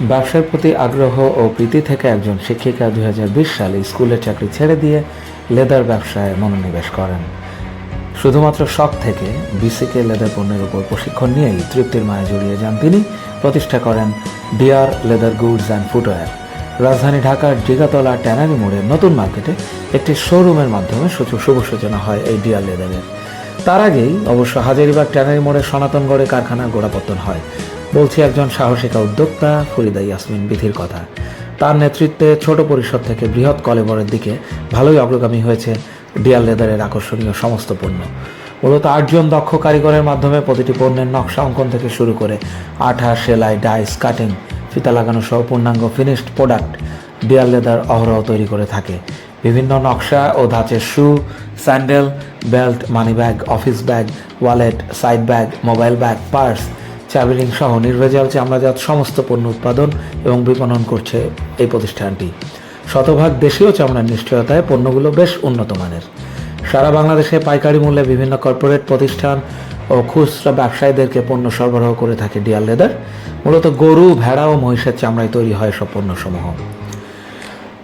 ব্যবসার প্রতি আগ্রহ ও প্রীতি থেকে একজন শিক্ষিকা দুই হাজার বিশ সালে স্কুলের চাকরি ছেড়ে দিয়ে লেদার ব্যবসায় মনোনিবেশ করেন। শুধুমাত্র শখ থেকে বিসিকে লেদার পণ্যের উপর প্রশিক্ষণ নিয়েই তৃপ্তির মায়ে জড়িয়ে যান তিনি। প্রতিষ্ঠা করেন Dear leather goods and footwear. রাজধানী ঢাকার ডিগাতলা ট্যানারি মোড়ের নতুন মার্কেটে একটি শোরুমের মাধ্যমে শুভ শুভ সূচনা হয় এই ডিয়ার লেদারের। তার আগেই অবশ্য হাজারিবাগ ট্যানারি মোড়ের সনাতনগড়ে কারখানার গোড়াপত্তন হয়। বলছি একজন সাহসিকা উদ্যোক্তা ফরিদা ইয়াসমিন বিধির কথা। তার নেতৃত্বে ছোট পরিসর থেকে বৃহৎ কলেবরের দিকে ভালোই অগ্রগামী হয়েছে ডিয়াল লেদারের আকর্ষণীয় সমস্ত পণ্য। মূলত আটজন দক্ষ কারিগরের মাধ্যমে প্রতিটি পণ্যের নকশা অঙ্কন থেকে শুরু করে আঠা, সেলাই, ডাইস, কাটিং, ফিতা লাগানো সহ পূর্ণাঙ্গ ফিনিশড প্রোডাক্ট ডিয়াল লেদার অহরহ তৈরি করে থাকে। বিভিন্ন নকশা ও ধাঁচের shoe, sandal, belt money bag office bag, wallet, side bag, mobile bag, purse চাবিরিং সহ নির্ভেজাল চামড়াজাত সমস্ত পণ্য উৎপাদন এবং বিপণন করছে এই প্রতিষ্ঠানটি। শতভাগ দেশীয় চামড়ার নিশ্চয়তায় পণ্যগুলো বেশ উন্নত মানের। সারা বাংলাদেশে পাইকারি মূল্যে বিভিন্ন কর্পোরেট প্রতিষ্ঠান ও খুচরা ব্যবসায়ীদেরকে পণ্য সরবরাহ করে থাকে ডিয়াল লেদার। মূলত গরু, ভেড়া ও মহিষের চামড়ায় তৈরি হয় সব পণ্যসমূহ।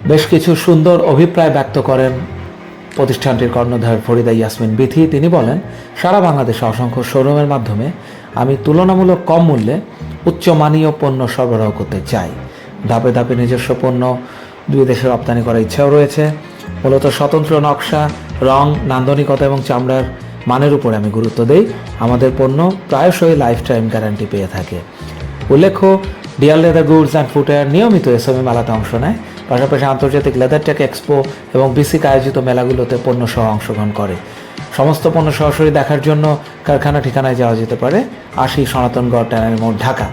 বেশ কিছু সুন্দর অভিপ্রায় ব্যক্ত করেন প্রতিষ্ঠানটির কর্ণধার ফরিদা ইয়াসমিন বিথি। তিনি বলেন, সারা বাংলাদেশে অসংখ্য শোরুমের মাধ্যমে আমি তুলনামূলক কম মূল্যে উচ্চমানীয় পণ্য সরবরাহ করতে চাই। ধাপে ধাপে নিজস্ব পণ্য দুই দেশে রপ্তানি করার ইচ্ছাও রয়েছে। মূলত স্বতন্ত্র নকশা, রং, নান্দনিকতা এবং চামড়ার মানের উপরে আমি গুরুত্ব দেই। আমাদের পণ্য প্রায়শই লাইফ টাইম গ্যারান্টি পেয়ে থাকে। উল্লেখ্য Dial leather goods and footwear নিয়মিত এসএমই মেলাতে অংশ নেয়। পাশাপাশি আন্তর্জাতিক লেদার টেক এক্সপো এবং বিসিক আয়োজিত মেলাগুলোতে পণ্য সহ অংশগ্রহণ করে। সমস্ত পণ্য সরাসরি দেখার জন্য কারখানা ঠিকানায় যাওয়া যেতে পারে। আশি সনাতনগড় ট্যানারি মোড়, ঢাকা।